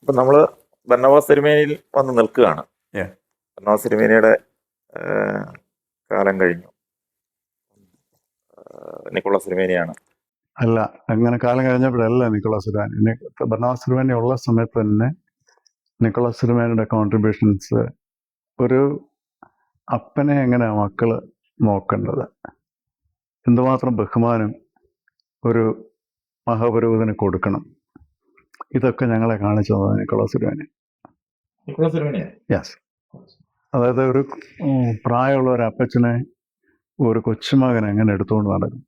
അപ്പൊ നമ്മൾ ബർണവാസ് തിരുമേനിയിൽ വന്ന് നിൽക്കുകയാണ്. ബർണവാസ് തിരുമേനിയുടെ കാലം കഴിഞ്ഞു. നിക്കുള്ള നിക്കോളാസ് തിരുമേനിയാണ്. അല്ല അങ്ങനെ കാലം കഴിഞ്ഞപ്പോഴല്ല നിക്കോളാസ് സുരാനി ബർണാസ് സുരാനി ഉള്ള സമയത്ത് തന്നെ നിക്കോളാസ് സുരാനിയുടെ കോൺട്രിബ്യൂഷൻസ് ഒരു അപ്പനെ എങ്ങനെയാ മക്കൾ നോക്കേണ്ടത്? എന്തുമാത്രം ബഹുമാനം ഒരു മഹാപുരോഹിതന് കൊടുക്കണം? ഇതൊക്കെ ഞങ്ങളെ കാണിച്ചു തന്നത് നിക്കോളാസ് തിരുമേനിയാണ് യെസ് അതായത് ഒരു പ്രായമുള്ള ഒരു അപ്പച്ചനെ ഒരു കൊച്ചുമകൻ എങ്ങനെ എടുത്തുകൊണ്ട് നടക്കും?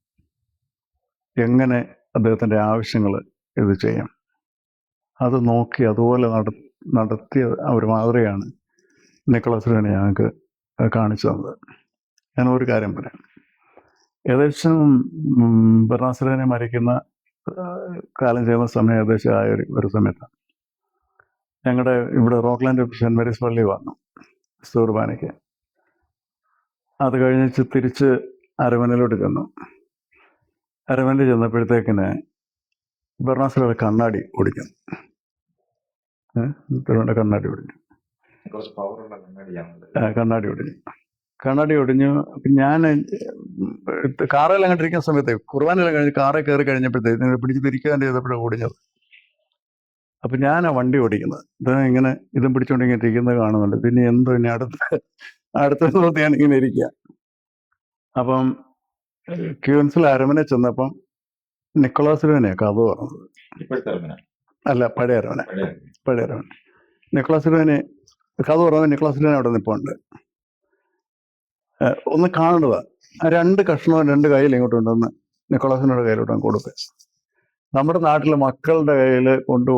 എങ്ങനെ അദ്ദേഹത്തിന്റെ ആവശ്യങ്ങൾ ഇത് ചെയ്യാം? അത് നോക്കി അതുപോലെ നട നടത്തിയ ഒരു മാതൃകയാണ് നിക്കോളസിനെ ഞങ്ങൾക്ക് കാണിച്ചു തന്നത്. ഞാൻ ഒരു കാര്യം പറയാം. ഏകദേശം ബർണാസുരനെ മരിക്കുന്ന കാലം ചെയ്യുന്ന സമയം ഏകദേശം ആയ ഒരു ഒരു സമയത്താണ്. ഞങ്ങളുടെ ഇവിടെ റോക്ക്ലാൻഡ് സെന്റ് മേരീസ് പള്ളി വന്നു സൂർബാനയ്ക്ക്. അത് കഴിഞ്ഞ് തിരിച്ച് അരമനയിലോട്ട് ചെന്നു. അരമനയിൽ ചെന്നപ്പോഴത്തേക്കിന് ബർണാസിലൊരു കണ്ണാടി ഒടിഞ്ഞു ഏഹ് കണ്ണാടി ഒടിഞ്ഞു ആ, കണ്ണാടി ഒടിഞ്ഞു കണ്ണാടി ഒടിഞ്ഞു. അപ്പൊ ഞാൻ കാറിൽ അങ്ങോട്ട് ഇരിക്കുന്ന സമയത്ത് കുർബാനെല്ലാം കഴിഞ്ഞ് കാറിൽ കയറി കഴിഞ്ഞപ്പോഴത്തേക്ക് പിടിച്ച് തിരിക്കാൻ ചെയ്തപ്പോഴാണ് ഓടിഞ്ഞത്. അപ്പം ഞാൻ ആ വണ്ടി ഓടിക്കുന്നത്. ഇത് ഇങ്ങനെ ഇതും പിടിച്ചുകൊണ്ട് ഇങ്ങനെ ഇരിക്കുന്നത് കാണുന്നുണ്ട്. പിന്നെ എന്തോ ഇനി അടുത്ത അടുത്ത ദിവസത്തെ ഞാൻ ഇങ്ങനെ ഇരിക്കുക അപ്പം ക്യൂൻസിൽ അരമനെ ചെന്നപ്പം നിക്കോളാസിനെ കഥ പറഞ്ഞത്. അല്ല പഴയ അരമന. പഴയ അരമന. നിക്കോളാസിനെ കഥ പറഞ്ഞത് നിക്കോളാസിനെ അവിടെ നിൽപ്പുണ്ട് ഏഹ് ഒന്ന് കാണുക. രണ്ട് കഷ്ണവും രണ്ട് കയ്യിൽ ഇങ്ങോട്ട് കൊണ്ടുവന്ന് നിക്കോളാസിനോട് കയ്യിലോട്ട് കൊടുക്കുക നമ്മുടെ നാട്ടിലെ മക്കളുടെ കയ്യിൽ കൊണ്ടു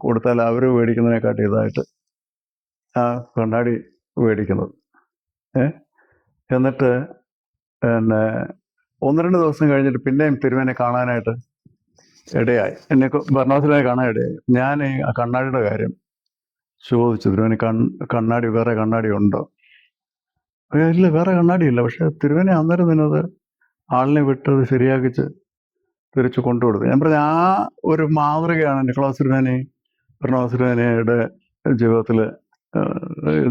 കൊടുത്താൽ അവർ മേടിക്കുന്നതിനെക്കാട്ടി ഇതായിട്ട് ആ കണ്ണാടി മേടിക്കുന്നത്. ഏ? എന്നിട്ട് പിന്നെ ഒന്ന് രണ്ട് ദിവസം കഴിഞ്ഞിട്ട് പിന്നെയും തിരുവനെ കാണാനായിട്ട് ഇടയായി. എന്നെ ഭരണാസിനെ കാണാൻ ഇടയായി. ഞാൻ ആ കണ്ണാടിയുടെ കാര്യം ചോദിച്ചു. തിരുവേനെ കണ്ണാടി വേറെ കണ്ണാടി ഉണ്ടോ? ഇല്ല വേറെ കണ്ണാടിയില്ല. പക്ഷേ തിരുവനെ അന്നേരം നിന്നത് ആളിനെ വിട്ടത് ശരിയാക്കിച്ച് തിരിച്ചു കൊണ്ടുകൊടുത്തു. ഞാൻ പറഞ്ഞ ആ ഒരു മാതൃകയാണ് നിക്കളാസ് തിരുവനെ പ്രണവാസ് തിരുവേനയുടെ ജീവിതത്തിൽ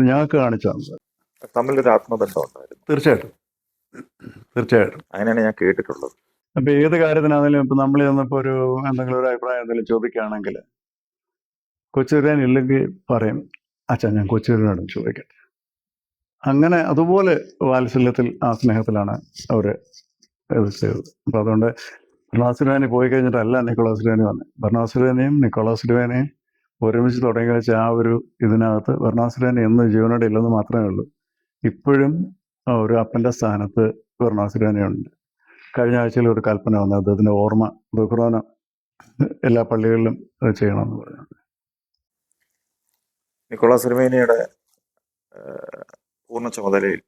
ഞങ്ങൾക്ക് കാണിച്ചത് തമ്മിലൊരു ആത്മബന്ധം ഉണ്ടായിരുന്നു തീർച്ചയായിട്ടും. തീർച്ചയായിട്ടും. അങ്ങനെയാണ് ഞാൻ കേട്ടിട്ടുള്ളത്. അപ്പൊ ഏത് കാര്യത്തിനാണെങ്കിലും ഇപ്പൊ നമ്മൾ ചെന്നപ്പോ ഒരു എന്തെങ്കിലും ഒരു അഭിപ്രായം എന്തെങ്കിലും ചോദിക്കുകയാണെങ്കിൽ കൊച്ചുതരാൻ ഇല്ലെങ്കിൽ പറയും അച്ഛാ ഞാൻ കൊച്ചുതരനോടും ചോദിക്കട്ടെ. അങ്ങനെ അതുപോലെ വാത്സല്യത്തിൽ ആ സ്നേഹത്തിലാണ് അവർ ചെയ്തത്. അപ്പം അതുകൊണ്ട് ഭർണാസുരേനെ പോയി കഴിഞ്ഞിട്ടല്ല നിക്കോളാസ് ലുവേനി വന്നത് ഭരണാസുരവേനയും നിക്കോളാസ് രുവേനയും ഒരുമിച്ച് തുടങ്ങി വെച്ച ആ ഒരു ഇതിനകത്ത് ഭർണാസുരേനെ എന്ന് ജീവനോടെ ഇല്ലെന്ന് മാത്രമേ ഉള്ളൂ. ഇപ്പോഴും ഒരു അപ്പന്റെ സ്ഥാനത്ത് ഭരണാസുരേനയുണ്ട് കഴിഞ്ഞ ആഴ്ചയിൽ ഒരു കൽപ്പന വന്നു. അദ്ദേഹത്തിന്റെ ഓർമ്മ ദുഃഖ്രോന എല്ലാ പള്ളികളിലും ചെയ്യണമെന്ന് പറഞ്ഞു നിക്കോളാസ് തിരുമേനിയുടെ ആ, പൂർണ ചുമതലയിൽ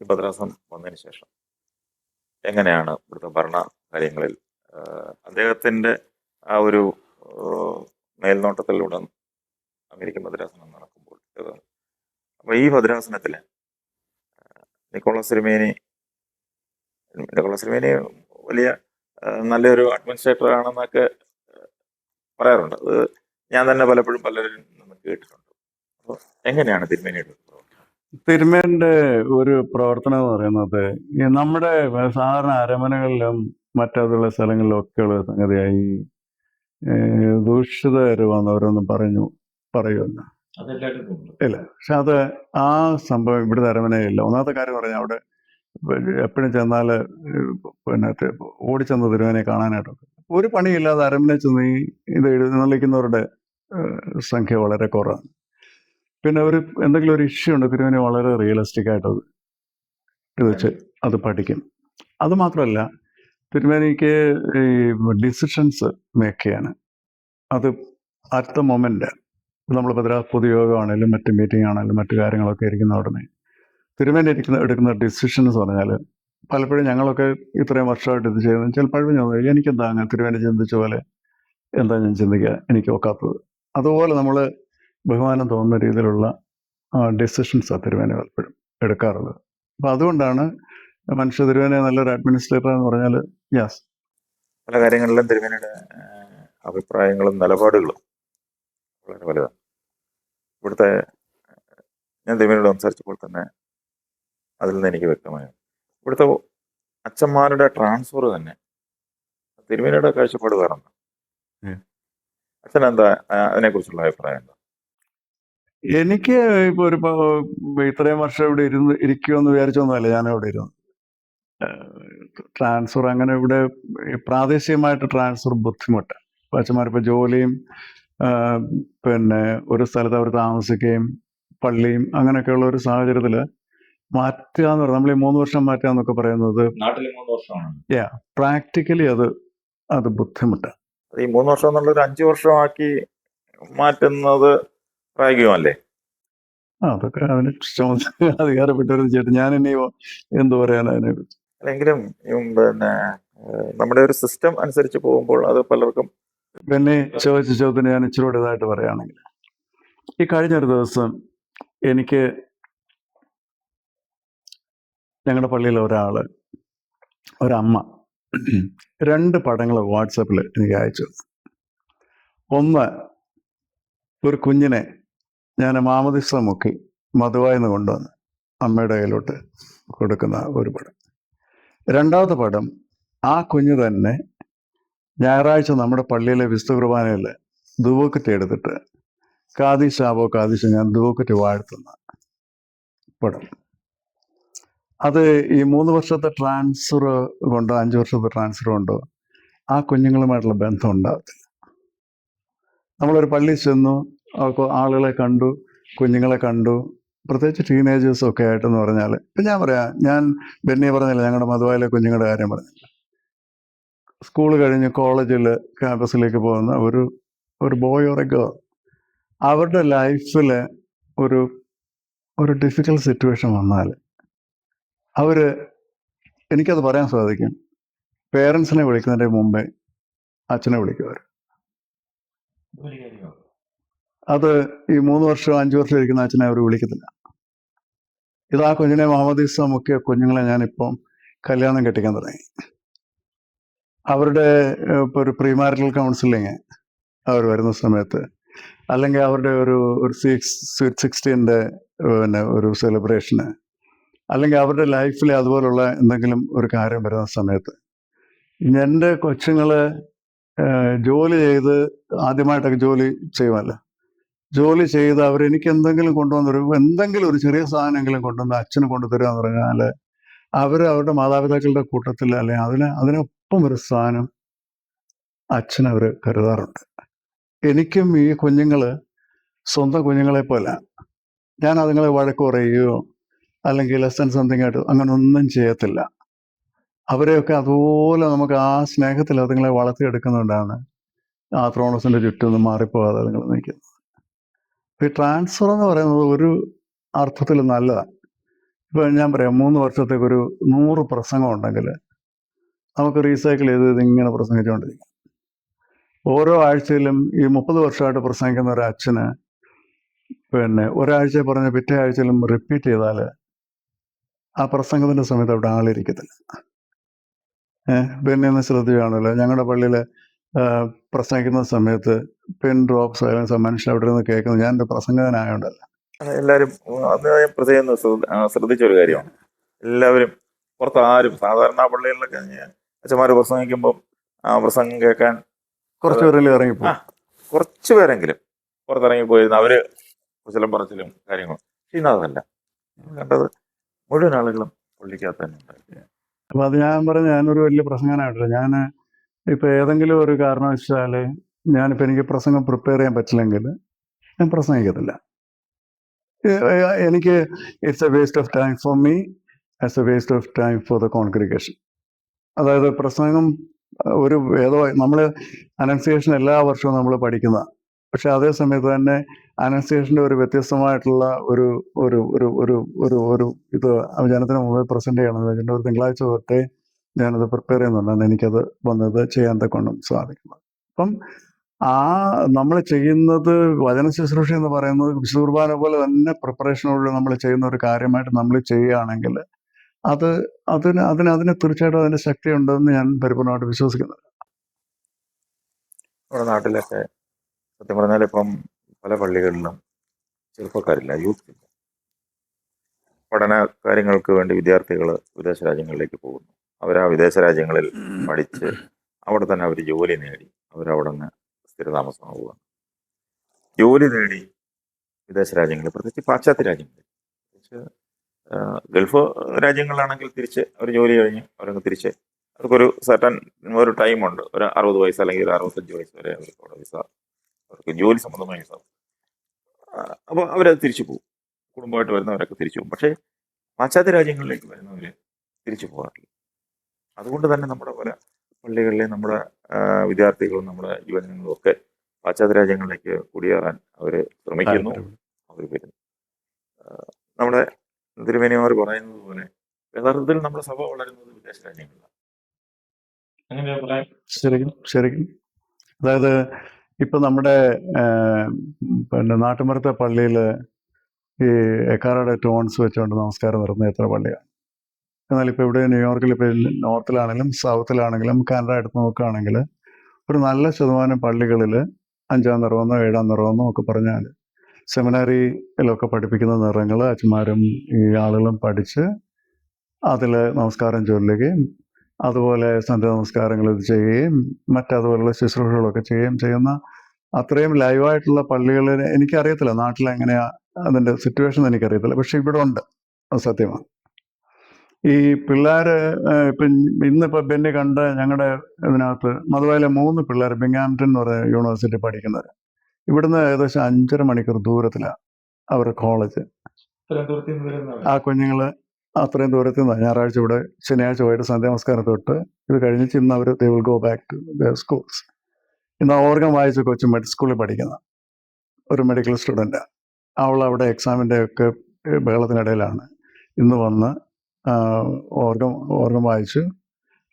ഭദ്രാസം വന്നതിന് ശേഷം എങ്ങനെയാണ് ഇവിടുത്തെ ഭരണ കാര്യങ്ങളിൽ അദ്ദേഹത്തിന്റെ ആ ഒരു മേൽനോട്ടത്തിലൂടെ അമേരിക്കൻ ഭദ്രാസനം നടക്കുമ്പോൾ അപ്പോൾ അപ്പൊ ഈ ഭദ്രാസനത്തിൽ നിക്കോളാസ് തിരുമേനി നിക്കോളാസ് തിരുമേനി വലിയ നല്ലൊരു അഡ്മിനിസ്ട്രേറ്റർ ആണെന്നൊക്കെ പറയാറുണ്ട്. അത് ഞാൻ തന്നെ പലപ്പോഴും പലരും നിന്ന് കേട്ടിട്ടുണ്ട്. അപ്പോൾ എങ്ങനെയാണ് തിരുമേനിയുടെ തിരുമേന്റെ ഒരു പ്രവർത്തനം എന്ന് പറയുന്നത് ഈ നമ്മുടെ സാധാരണ അരമനകളിലും മറ്റതുള്ള സ്ഥലങ്ങളിലും ഒക്കെയുള്ള സംഗതിയായി ദൂഷിത ദൂഷിതര് വന്നവരൊന്നും പറഞ്ഞു പറയുമെന്ന് ഇല്ല പക്ഷെ അത് ആ സംഭവം ഇവിടുത്തെ അരമനയില്ല ഒന്നാമത്തെ കാര്യം പറഞ്ഞാൽ അവിടെ എപ്പോഴും ചെന്നാൽ പിന്നെ ഓടി ഓടിച്ചെന്ന് തിരുവനെ കാണാനായിട്ടൊക്കെ. ഒരു പണിയില്ലാതെ അരമന ചെന്ന് ഈ ഇത് എഴുന്നള്ളിക്കുന്നവരുടെ ഏഹ്, സംഖ്യ വളരെ കുറവാണ്. പിന്നെ ഒരു എന്തെങ്കിലും ഒരു ഇഷ്യൂ ഉണ്ട് തിരുവനെ വളരെ റിയലിസ്റ്റിക് ആയിട്ട് അത് ഇത് വെച്ച് അത്. പഠിക്കും. അത് മാത്രമല്ല തിരുമേനിക്ക് ഈ ഡിസിഷൻസ് മേക്ക് ചെയ്യാൻ അത് അറ്റ് ദ മൊമെന്റ് നമ്മൾ ഭദ്ര പൊതുയോഗമാണെങ്കിലും മറ്റ് മീറ്റിംഗ് ആണെങ്കിലും മറ്റു കാര്യങ്ങളൊക്കെ ഇരിക്കുന്ന ഉടനെ തിരുമേനി ഇരിക്കുന്ന എടുക്കുന്ന ഡിസിഷൻസ് പറഞ്ഞാൽ പലപ്പോഴും ഞങ്ങളൊക്കെ ഇത്രയും വർഷമായിട്ട് ഇത് ചെയ്യുന്നത് ചിലപ്പോഴും ഞാൻ പറയും, എനിക്കെന്താ അങ്ങനെ തിരുമേനി ചിന്തിച്ച പോലെ എന്താ ഞാൻ ചിന്തിക്കുക എനിക്ക് ഒക്കാത്തത്. അതുപോലെ നമ്മൾ ബഹുമാനം തോന്നുന്ന രീതിയിലുള്ള ഡിസിഷൻസ് ആ തിരുവേനെ പലപ്പോഴും എടുക്കാറുള്ളത്. അപ്പം അതുകൊണ്ടാണ് മനുഷ്യ തിരുവേനെ നല്ലൊരു അഡ്മിനിസ്ട്രേറ്റർ എന്ന് പറഞ്ഞാൽ യെസ് പല കാര്യങ്ങളിലും തിരുവേനയുടെ അഭിപ്രായങ്ങളും നിലപാടുകളും വളരെ വലുതാണ്. ഇവിടുത്തെ ഞാൻ തിരുവേനയോട് സംസാരിച്ചപ്പോൾ തന്നെ അതിൽ നിന്ന് എനിക്ക് വ്യക്തമായി ഇവിടുത്തെ അച്ഛന്മാരുടെ ട്രാൻസ്ഫർ തന്നെ തിരുവേനയുടെ കാഴ്ചപ്പാട് കാരണം. അച്ഛൻ എന്താ അതിനെക്കുറിച്ചുള്ള അഭിപ്രായം എന്താ? എനിക്ക് ഇപ്പൊ ഒരു പ- ഇത്രയും വർഷം ഇവിടെ ഇരുന്ന് ഇരിക്കുമെന്ന് വിചാരിച്ചൊന്നുമല്ല ഞാൻ ഇവിടെ ഇരുന്നു. ട്രാൻസ്ഫർ അങ്ങനെ ഇവിടെ പ്രാദേശികമായിട്ട് ട്രാൻസ്ഫർ ബുദ്ധിമുട്ട്. അച്ഛന്മാരിപ്പോ ജോലിയും ആ, പിന്നെ ഒരു സ്ഥലത്ത് അവർ താമസിക്കുകയും പള്ളിയും അങ്ങനെയൊക്കെയുള്ള ഒരു സാഹചര്യത്തിൽ മാറ്റുക എന്ന് പറയുന്നത് നമ്മൾ ഈ മൂന്ന് വർഷം മാറ്റുക എന്നൊക്കെ പറയുന്നത് നാട്ടിൽ മൂന്ന് വർഷമാണ്. പ്രാക്ടിക്കലി അത് അത് ബുദ്ധിമുട്ടാണ് ഈ മൂന്ന് വർഷം എന്നുള്ള ഒരു അഞ്ചു വർഷമാക്കി മാറ്റുന്നത് പ്രായോഗികമല്ലേ ആ അതൊക്കെ അവന് ചുമതല അധികാരപ്പെട്ടവരും ചേട്ടൻ. ഞാൻ ഇനി എന്തു പറയാൻ അതിനെ കുറിച്ച്? അല്ലെങ്കിലും പിന്നെ നമ്മുടെ ഒരു സിസ്റ്റം അനുസരിച്ച് പോകുമ്പോൾ അത് പലർക്കും പിന്നെ ചോദിച്ച ചോദ്യത്തിന് ഞാൻ ഇച്ചിരി ഇതായിട്ട് പറയുകയാണെങ്കിൽ ഈ കഴിഞ്ഞൊരു ദിവസം എനിക്ക് ഞങ്ങളുടെ പള്ളിയിൽ ഒരാൾ ഒരമ്മ രണ്ട് പടങ്ങൾ വാട്സപ്പിൽ എനിക്ക് അയച്ചു ഒന്ന് ഒരു കുഞ്ഞിനെ ഞാൻ മാമദിസ മുക്കി മധുവായിന്ന് കൊണ്ടുവന്ന് അമ്മയുടെ കയ്യിലോട്ട് കൊടുക്കുന്ന ഒരു പടം. രണ്ടാമത്തെ പടം ആ കുഞ്ഞു തന്നെ ഞായറാഴ്ച നമ്മുടെ പള്ളിയിലെ വിശുദ്ധ കുർബാനയിൽ ദുവക്കുറ്റി എടുത്തിട്ട് കാതിശാബോ കാതിശ ഞാൻ ദുവക്കുറ്റി വാഴ്ത്തുന്ന പടം. അത് ഈ മൂന്ന് വർഷത്തെ ട്രാൻസ്ഫർ കൊണ്ടോ അഞ്ച് വർഷത്തെ ട്രാൻസ്ഫർ കൊണ്ടോ ആ കുഞ്ഞുങ്ങളുമായിട്ടുള്ള ബന്ധം ഉണ്ടാകത്തില്ല നമ്മളൊരു പള്ളി ചെന്നു ആളുകളെ കണ്ടു കുഞ്ഞുങ്ങളെ കണ്ടു പ്രത്യേകിച്ച് ടീനേജേഴ്സ് ഒക്കെ ആയിട്ടെന്ന് പറഞ്ഞാൽ ഇപ്പം ഞാൻ പറയാം ഞാൻ ബെന്നി പറഞ്ഞില്ല ഞങ്ങളുടെ മധുവായിലെ കുഞ്ഞുങ്ങളുടെ കാര്യം പറഞ്ഞില്ല? സ്കൂൾ കഴിഞ്ഞ് കോളേജിൽ ക്യാമ്പസിലേക്ക് പോകുന്ന ഒരു ഒരു ബോയ് ഓർ എ ഗേൾ അവരുടെ ലൈഫിൽ ഒരു ഒരു ഡിഫിക്കൽട്ട് സിറ്റുവേഷൻ വന്നാൽ അവർ എനിക്കത് പറയാൻ സാധിക്കും പേരൻസിനെ വിളിക്കുന്നതിന്റെ മുമ്പേ അച്ഛനെ വിളിക്കും അവർ അത് ഈ മൂന്ന് വർഷം അഞ്ചു വർഷം ഇരിക്കുന്ന അച്ഛനെ അവർ വിളിക്കത്തില്ല. ഇത് ആ കുഞ്ഞിനെ മുഹമ്മദ് ഇസ്ലാം ഒക്കെ കുഞ്ഞുങ്ങളെ ഞാനിപ്പം കല്യാണം കെട്ടിക്കാൻ തുടങ്ങി. അവരുടെ ഒരു പ്രീമാരിറ്റൽ കൗൺസിലിങ് അവർ വരുന്ന സമയത്ത് അല്ലെങ്കിൽ അവരുടെ ഒരു ഒരു സിക്സ് സ്വീറ്റ് സിക്സ്റ്റീന്റെ പിന്നെ ഒരു സെലിബ്രേഷന് അല്ലെങ്കിൽ അവരുടെ ലൈഫിൽ അതുപോലുള്ള എന്തെങ്കിലും ഒരു കാര്യം വരുന്ന സമയത്ത് എന്റെ കൊച്ചുങ്ങൾ ജോലി ചെയ്ത് ആദ്യമായിട്ടൊക്കെ ജോലി ചെയ്യുമല്ലോ? ജോലി ചെയ്ത് അവർ എനിക്ക് എന്തെങ്കിലും തരും. എന്തെങ്കിലും ഒരു ചെറിയ സാധനമെങ്കിലും കൊണ്ടുവന്ന് അച്ഛന് കൊണ്ടുതരിക എന്ന് പറഞ്ഞാൽ അവർ അവരുടെ മാതാപിതാക്കളുടെ കൂട്ടത്തിൽ അല്ലെങ്കിൽ അതിന് അതിനൊപ്പം ഒരു സ്ഥാനം അച്ഛൻ കരുതാറുണ്ട്. എനിക്കും ഈ കുഞ്ഞുങ്ങൾ സ്വന്തം കുഞ്ഞുങ്ങളെ പോലെ ഞാൻ അതുങ്ങളെ വഴക്ക് പറയുകയോ അല്ലെങ്കിൽ ലെസൺ സംതിങ് ആയിട്ട് അങ്ങനെ ഒന്നും ചെയ്യത്തില്ല. അവരെയൊക്കെ അതുപോലെ നമുക്ക് ആ സ്നേഹത്തിൽ അതുങ്ങളെ വളർത്തിയെടുക്കുന്നുണ്ടാണ്. ആ ത്രോണസിന്റെ ചുറ്റും മാറിപ്പോകാതെ അതുങ്ങൾ നിൽക്കുന്നത് ഈ ട്രാൻസ്ഫർ എന്ന് പറയുന്നത് ഒരു അർത്ഥത്തിൽ നല്ലതാണ് ഇപ്പൊ ഞാൻ പറയാം മൂന്ന് വർഷത്തേക്ക് ഒരു നൂറ് പ്രസംഗം ഉണ്ടെങ്കിൽ നമുക്ക് റീസൈക്കിൾ ചെയ്ത് ഇതിങ്ങനെ പ്രസംഗിച്ചുകൊണ്ടിരിക്കാം. ഓരോ ആഴ്ചയിലും ഈ മുപ്പത് വർഷമായിട്ട് പ്രസംഗിക്കുന്ന ഒരു അച്ഛന് പിന്നെ ഒരാഴ്ച പറഞ്ഞ പിറ്റേ ആഴ്ചയിലും റിപ്പീറ്റ് ചെയ്താൽ ആ പ്രസംഗത്തിന്റെ സമയത്ത് അവിടെ ആളിരിക്കത്തില്ല. ഏഹ് പിന്നെ ഒന്ന് ശ്രദ്ധിക്കുകയാണല്ലോ ഞങ്ങളുടെ പള്ളിയിൽ പ്രസംഗിക്കുന്ന സമയത്ത് പെൻ ഡ്രോപ്പ് സൈലൻസ് മനുഷ്യൻ അവിടെ നിന്ന് കേൾക്കുന്നത് ഞാൻ എന്റെ പ്രസംഗകനായോണ്ടല്ല. അത് എല്ലാവരും അത് ഞാൻ പ്രത്യേകം ശ്രദ്ധിച്ച ഒരു കാര്യമാണ്. എല്ലാവരും പുറത്ത് ആരും സാധാരണ പള്ളികളിലൊക്കെ അച്ഛന്മാർ പ്രസംഗിക്കുമ്പോൾ ആ പ്രസംഗം കേൾക്കാൻ കുറച്ച് പേരെങ്കിലും ഇറങ്ങി ആ. കുറച്ച് പേരെങ്കിലും പുറത്തിറങ്ങിപ്പോയിരുന്നു. അവർ കുശലം പറച്ചിലും കാര്യങ്ങളും. ചെയ്യുന്നതല്ല കണ്ടത് മുഴുവൻ ആളുകളും പള്ളിക്കകത്ത് തന്നെ ഉണ്ടായി അപ്പൊ അത് ഞാൻ പറഞ്ഞ ഞാനൊരു വലിയ പ്രസംഗനായിട്ടില്ല ഞാൻ ഇപ്പൊ ഏതെങ്കിലും ഒരു കാരണവശാൽ ഞാനിപ്പോ എനിക്ക് പ്രസംഗം പ്രിപ്പയർ ചെയ്യാൻ പറ്റില്ലെങ്കിൽ ഞാൻ പ്രസംഗിക്കത്തില്ല. എനിക്ക് it's a waste of time for me as a waste of time for the congregation അതായത് പ്രസംഗം ഒരു ഏതോ നമ്മൾ അനൗൺസിയേഷൻ എല്ലാ വർഷവും നമ്മൾ പഠിക്കുന്ന പക്ഷെ അതേ സമയത്ത് തന്നെ അനൗൺസിയേഷന്റെ ഒരു വ്യത്യസ്തമായിട്ടുള്ള ഒരു ഒരു ഒരു ഒരു ഒരു ഒരു ഇത് ജനത്തിന് മുമ്പേ പ്രസന്റ് ചെയ്യണമെന്ന് വെച്ചിട്ട് ഒരു തിങ്കളാഴ്ച തൊട്ടേ ഞാനത് പ്രിപ്പയർ ചെയ്യുന്നുണ്ടാണ് എനിക്കത് വന്നത് ചെയ്യാൻ തക്കൊണ്ടും സാധിക്കുന്നത് അപ്പം ആ നമ്മൾ ചെയ്യുന്നത് വചന ശുശ്രൂഷ എന്ന് പറയുന്നത് വിശുദ്ധ കുർബാന പോലെ തന്നെ പ്രിപ്പറേഷനോട് നമ്മൾ ചെയ്യുന്ന ഒരു കാര്യമായിട്ട് നമ്മൾ ചെയ്യുകയാണെങ്കിൽ അത് അതിന് അതിന് അതിന് തീർച്ചയായിട്ടും അതിന്റെ ശക്തി ഉണ്ടെന്ന് ഞാൻ പരിപൂർണമായിട്ട് വിശ്വസിക്കുന്നു നമ്മുടെ നാട്ടിലൊക്കെ സത്യം പറഞ്ഞാൽ ഇപ്പം പല പള്ളികളിലും ചെറുപ്പക്കാരില്ല യൂത്ത് ഇല്ല. പഠന കാര്യങ്ങൾക്ക് വേണ്ടി വിദ്യാർത്ഥികൾ വിദേശ രാജ്യങ്ങളിലേക്ക് പോകുന്നു. അവർ ആ വിദേശ രാജ്യങ്ങളിൽ പഠിച്ച് അവിടെ തന്നെ അവർ ജോലി നേടി അവരവിടെ നിന്ന് സ്ഥിരതാമസമാവുകയാണ് ജോലി തേടി വിദേശ രാജ്യങ്ങളിൽ പ്രത്യേകിച്ച് പാശ്ചാത്യ രാജ്യങ്ങളിൽ. പ്രത്യേകിച്ച് ഗൾഫ് രാജ്യങ്ങളിലാണെങ്കിൽ തിരിച്ച് അവർ ജോലി കഴിഞ്ഞ് അവരങ്ങ് തിരിച്ച് അവർക്കൊരു സർട്ടൻ ഒരു ടൈമുണ്ട് ഒരു അറുപത് വയസ്സ് അല്ലെങ്കിൽ ഒരു അറുപത്തഞ്ച് വയസ്സ് വരെ അവർക്ക് അവിടെ വിസ അവർക്ക് ജോലി സംബന്ധമായ വിസ അപ്പോൾ അവരത് തിരിച്ചു പോകും. കുടുംബമായിട്ട് വരുന്നവരൊക്കെ തിരിച്ചു പോകും. പക്ഷേ പാശ്ചാത്യ രാജ്യങ്ങളിലേക്ക് വരുന്നവർ തിരിച്ചു പോകാറില്ല. അതുകൊണ്ട് തന്നെ നമ്മുടെ പല പള്ളികളിലെ നമ്മുടെ വിദ്യാർത്ഥികളും നമ്മുടെ യുവജനങ്ങളും ഒക്കെ പാശ്ചാത്യ രാജ്യങ്ങളിലേക്ക് കുടിയേറാൻ അവർ ശ്രമിക്കുന്നു. അവർ വരുന്നു. നമ്മുടെ തിരുമേനിമാർ പറയുന്നത് പോലെ യഥാർത്ഥത്തിൽ നമ്മുടെ സഭ വളരുന്നത് വിദേശ രാജ്യങ്ങളിലാണ്. ശരിക്കും ശരിക്കും. അതായത് ഇപ്പൊ നമ്മുടെ പിന്നെ നാട്ടുമരത്തെ പള്ളിയിൽ ഈ എക്കാരുടെ ടോൺസ് വെച്ചുകൊണ്ട് നമസ്കാരം നടത്തുന്ന എത്ര പള്ളിയാണ് എന്നാൽ ഇപ്പോൾ ഇവിടെ ന്യൂയോർക്കിൽ ഇപ്പോൾ നോർത്തിലാണെങ്കിലും സൗത്തിലാണെങ്കിലും കാനഡ എടുത്ത് നോക്കുകയാണെങ്കിൽ ഒരു നല്ല ശതമാനം പള്ളികളിൽ അഞ്ചാം നിറമെന്നോ ഏഴാം നിറമെന്നോ ഒക്കെ പറഞ്ഞാൽ സെമിനാരിയിലൊക്കെ പഠിപ്പിക്കുന്ന നിറങ്ങൾ അച്ഛന്മാരും ഈ ആളുകളും പഠിച്ച് അതിൽ നമസ്കാരം ചൊല്ലുകയും അതുപോലെ സന്ധ്യ നമസ്കാരങ്ങൾ ഇത് ചെയ്യുകയും മറ്റതുപോലുള്ള ശുശ്രൂഷകളൊക്കെ ചെയ്യുകയും ചെയ്യുന്ന അത്രയും ലൈവായിട്ടുള്ള പള്ളികളിൽ എനിക്കറിയത്തില്ല. നാട്ടിൽ എങ്ങനെയാ അതിന്റെ സിറ്റുവേഷൻ എനിക്കറിയത്തില്ല. പക്ഷെ ഇവിടെ ഉണ്ട്. സത്യമാണ്. ഈ പിള്ളേര് ഇപ്പം ഇന്നിപ്പോൾ ബെന്നി കണ്ട ഞങ്ങളുടെ ഇതിനകത്ത് മതുവയിലെ മൂന്ന് പിള്ളേർ ബിങ്ങാംറ്റൺ എന്ന് പറയുന്ന യൂണിവേഴ്സിറ്റി പഠിക്കുന്നത്. ഇവിടുന്ന് ഏകദേശം അഞ്ചര മണിക്കൂർ ദൂരത്തിലാണ് അവരുടെ കോളേജ് ആ കുഞ്ഞുങ്ങൾ അത്രയും ദൂരത്തിൽ നിന്ന് ഞായറാഴ്ച ഇവിടെ ശനിയാഴ്ച പോയിട്ട് സന്ധ്യാമസ്കാരം തൊട്ട് ഇത് കഴിഞ്ഞിട്ട് ഇന്ന് അവർ they will go back to the schools ഇന്ന് ഓർഗം വായിച്ച കൊച്ചു മെഡിക്കൽ സ്കൂളിൽ പഠിക്കുന്ന ഒരു മെഡിക്കൽ സ്റ്റുഡന്റാണ് അവൾ അവിടെ എക്സാമിന്റെ ഒക്കെ ബഹളത്തിനിടയിലാണ്. ഇന്ന് വന്ന് ഓർഗം ഓർഗം വായിച്ചു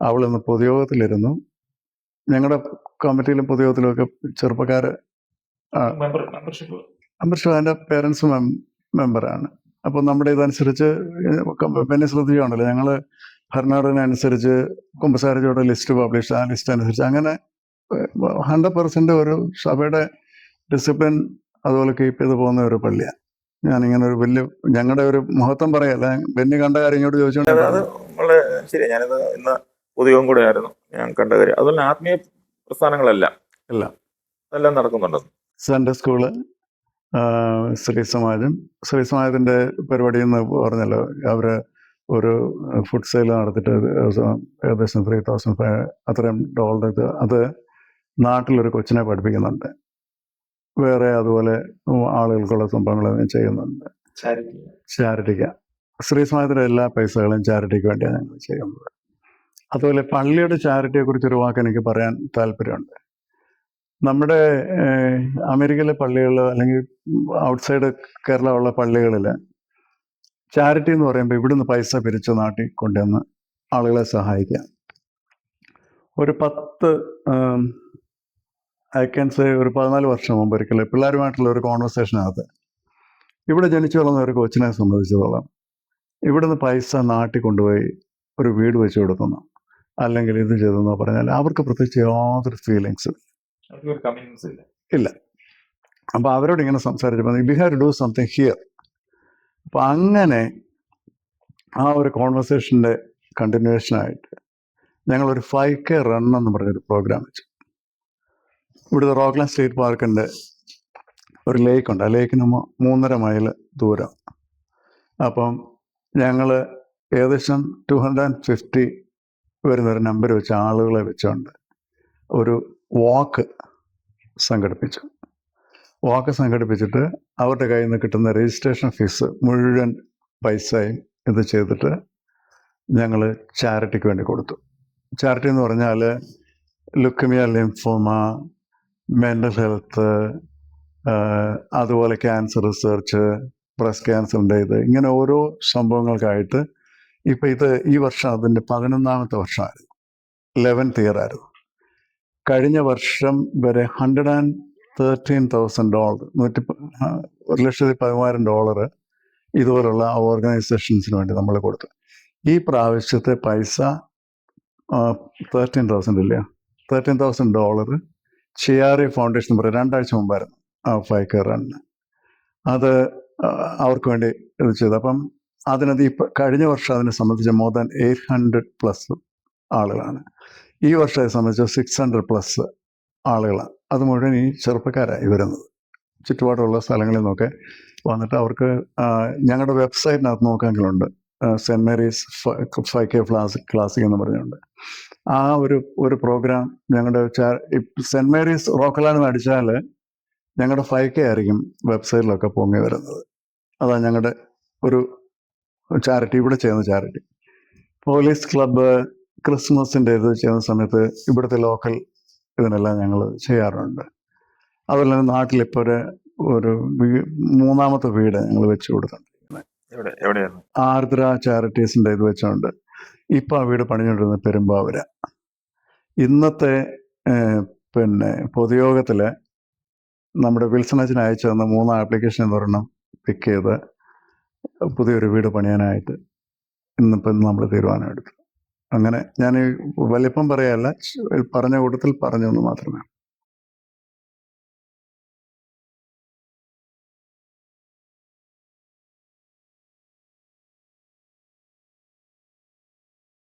അവൾ ഇന്ന് പൊതുയോഗത്തിലിരുന്നു. ഞങ്ങളുടെ കമ്മിറ്റിയിലും പൊതുയോഗത്തിലും ഒക്കെ ചെറുപ്പക്കാർ മെമ്പർഷിപ്പ് എന്റെ പേരൻസ് മെമ്പറാണ് അപ്പോൾ നമ്മുടെ ഇതനുസരിച്ച് പിന്നെ ശ്രദ്ധിക്കുകയാണല്ലോ ഞങ്ങൾ ഭരണഘടന കുമ്പസാരജിയുടെ ലിസ്റ്റ് പബ്ലിഷ് ആ ലിസ്റ്റ് അനുസരിച്ച് അങ്ങനെ ഹൺഡ്രഡ് പെർസെന്റ് ഒരു സഭയുടെ ഡിസിപ്ലിൻ അതുപോലെ കീപ്പ് ചെയ്ത് പോകുന്ന ഒരു പള്ളിയാണ്. ഞാനിങ്ങനെ ഒരു വലിയ ഞങ്ങളുടെ ഒരു മഹത്വം പറയല്ല. ബെന്നി കണ്ട കാര്യം ഇങ്ങോട്ട് അത് ചോദിച്ചുകൊണ്ട് വളരെ ശരി ഞാനിത് ഇന്ന് പൊതുയോഗം കൂടെ ആയിരുന്നു ഞാൻ കണ്ട കാര്യം. അതുപോലെ ആത്മീയ പ്രസ്ഥാനങ്ങളെല്ലാം. എല്ലാം. അതെല്ലാം നടക്കുന്നുണ്ട്. Sunday school Shri Samajam. Shri സമാജത്തിന്റെ പരിപാടി എന്ന് പറഞ്ഞല്ലോ. അവർ ഒരു ഫുഡ് സെയിൽ നടത്തിയിട്ട് ഏകദേശം ത്രീ തൗസൻഡ് ഫൈവ് അത്രയും ഡോളർ അത് നാട്ടിലൊരു കൊച്ചിനെ പഠിപ്പിക്കുന്നുണ്ട്. വേറെ അതുപോലെ ആളുകൾക്കുള്ള സംഭവങ്ങൾ ചെയ്യുന്നുണ്ട്. ചാരിറ്റിക്ക്. ശ്രീ സമാജത്തിന്റെ എല്ലാ പൈസകളും ചാരിറ്റിക്ക് വേണ്ടിയാണ് ഞങ്ങൾ ചെയ്യുന്നത്. അതുപോലെ പള്ളിയുടെ ചാരിറ്റിയെ കുറിച്ച് ഒരു വാക്ക് എനിക്ക് പറയാൻ താല്പര്യമുണ്ട്. നമ്മുടെ അമേരിക്കയിലെ പള്ളികളിൽ അല്ലെങ്കിൽ ഔട്ട്സൈഡ് കേരള ഉള്ള പള്ളികളിൽ ചാരിറ്റി എന്ന് പറയുമ്പോൾ ഇവിടുന്ന് പൈസ പിരിച്ച് നാട്ടിൽ കൊണ്ടുവന്ന് ആളുകളെ സഹായിക്കാം. ഒരു പത്ത് ഐ ക്യാൻ സേ ഒരു പതിനാല് വർഷം മുമ്പ് ഒരിക്കൽ പിള്ളേരുമായിട്ടുള്ള ഒരു കോൺവെർസേഷനകത്ത് ഇവിടെ ജനിച്ചു വളർന്ന ഒരു കൊച്ചിനെ സംബന്ധിച്ചിടത്തോളം ഇവിടുന്ന് പൈസ നാട്ടിൽ കൊണ്ടുപോയി ഒരു വീട് വെച്ച് കൊടുക്കുന്നു. അല്ലെങ്കിൽ ഇത് ചെയ്തെന്ന് പറഞ്ഞാൽ അവർക്ക് പ്രത്യേകിച്ച് യാതൊരു ഫീലിങ്സ് ഇല്ല. അപ്പോൾ അവരോട് ഇങ്ങനെ സംസാരിച്ചപ്പോൾ we have do something here അപ്പോൾ അങ്ങനെ ആ ഒരു കോൺവെർസേഷന്റെ കണ്ടിന്യൂഷനായിട്ട് ഞങ്ങളൊരു ഫൈവ് കെ റൺ എന്ന് പറഞ്ഞൊരു പ്രോഗ്രാം വെച്ചു. ഇവിടുത്തെ റോക്ക്ലാൻഡ് സ്റ്റേറ്റ് പാർക്കിന്റെ ഒരു ലേക്ക് ഉണ്ട്. ആ ലേക്കിന് മൂന്നര മൈൽ ദൂരം. അപ്പം ഞങ്ങൾ ഏകദേശം ടു ഹൺഡ്രഡ് ആൻഡ് ഫിഫ്റ്റി വരുന്ന ഒരു നമ്പർ വെച്ച് ആളുകളെ വെച്ചുകൊണ്ട് ഒരു വാക്ക് സംഘടിപ്പിച്ചു. വാക്ക് സംഘടിപ്പിച്ചിട്ട് അവരുടെ കയ്യിൽ നിന്ന് കിട്ടുന്ന രജിസ്ട്രേഷൻ ഫീസ് മുഴുവൻ പൈസയും ഇത് ചെയ്തിട്ട് ഞങ്ങൾ ചാരിറ്റിക്ക് വേണ്ടി കൊടുത്തു. ചാരിറ്റി എന്ന് പറഞ്ഞാൽ ലുക്കമിയ ലിംഫോമ മെന്റൽ ഹെൽത്ത് അതുപോലെ ക്യാൻസർ റിസർച്ച് ബ്രസ്റ്റ് ക്യാൻസറിന്റെ ഇത് ഇങ്ങനെ ഓരോ സംഭവങ്ങൾക്കായിട്ട് ഇപ്പം ഇത് ഈ വർഷം അതിന്റെ പതിനൊന്നാമത്തെ വർഷമായിരുന്നു. ലെവൻത്ത് ഇയർ ആയിരുന്നു. കഴിഞ്ഞ വർഷം വരെ hundred and thirteen thousand dollar നൂറ്റി ഒരു ലക്ഷത്തി പതിമൂവായിരം ഡോളർ ഇതുപോലുള്ള ഓർഗനൈസേഷൻസിന് വേണ്ടി നമ്മൾ കൊടുത്തു. ഈ പ്രാവശ്യത്തെ പൈസ തേർട്ടീൻ തൗസൻഡ് ഇല്ല? Thirteen thousand dollar Chiari foundation പറയും. രണ്ടാഴ്ച മുമ്പായിരുന്നു ഫൈവ് കെ റണ്ണ് അത് ആ, അവർക്ക് വേണ്ടി ചെയ്തു. അപ്പം അതിനത് ഈ കഴിഞ്ഞ വർഷം അതിനെ സംബന്ധിച്ച് more than eight hundred plus ആളുകളാണ്. ഈ വർഷത്തെ സംബന്ധിച്ച് സിക്സ് ഹൺഡ്രഡ് പ്ലസ് ആളുകളാണ്. അത് മുഴുവൻ ഈ ചെറുപ്പക്കാരായി വരുന്നത് ചുറ്റുപാടുള്ള സ്ഥലങ്ങളിൽ നിന്നൊക്കെ വന്നിട്ട് അവർക്ക് ഞങ്ങളുടെ വെബ്സൈറ്റിനകത്ത് നോക്കാമെങ്കിലുണ്ട് Saint Mary's five K class classic എന്ന് പറഞ്ഞുകൊണ്ട്. ആ ഒരു ഒരു പ്രോഗ്രാം ഞങ്ങളുടെ സെന്റ് മേരീസ് റോക്കലാണ് അടിച്ചാൽ ഞങ്ങളുടെ ഫൈവ് കെ ആയിരിക്കും വെബ്സൈറ്റിലൊക്കെ പൊങ്ങി വരുന്നത്. അതാണ് ഞങ്ങളുടെ ഒരു ചാരിറ്റി ഇവിടെ ചെയ്യുന്ന ചാരിറ്റി പോലീസ് ക്ലബ്ബ് ക്രിസ്മസിന്റെ ഇത് ചെയ്യുന്ന സമയത്ത് ഇവിടുത്തെ ലോക്കൽ ഇതിനെല്ലാം ഞങ്ങൾ ചെയ്യാറുണ്ട്. അതുപോലെ തന്നെ നാട്ടിലിപ്പോൾ ഒരു ഒരു മൂന്നാമത്തെ വീട് ഞങ്ങൾ വെച്ചു കൊടുത്തിട്ടുണ്ട് ആർദ്ര ചാരിറ്റീസിന്റെ ഇത് വെച്ചുകൊണ്ട് ഇപ്പം ആ വീട് പണിഞ്ഞുകൊണ്ടിരുന്ന പെരുമ്പാവൂര. ഇന്നത്തെ പിന്നെ പൊതുയോഗത്തിൽ നമ്മുടെ വിൽസൺ അച്ഛൻ അയച്ചു തന്ന മൂന്ന് ആപ്ലിക്കേഷൻ ഒരെണ്ണം പിക്ക് ചെയ്ത് പുതിയൊരു വീട് പണിയാനായിട്ട് ഇന്നിപ്പം നമ്മൾ തീരുമാനമെടുത്തു. അങ്ങനെ ഞാൻ വലിപ്പം പറയല്ല പറഞ്ഞ കൂട്ടത്തിൽ പറഞ്ഞു എന്ന് മാത്രമേ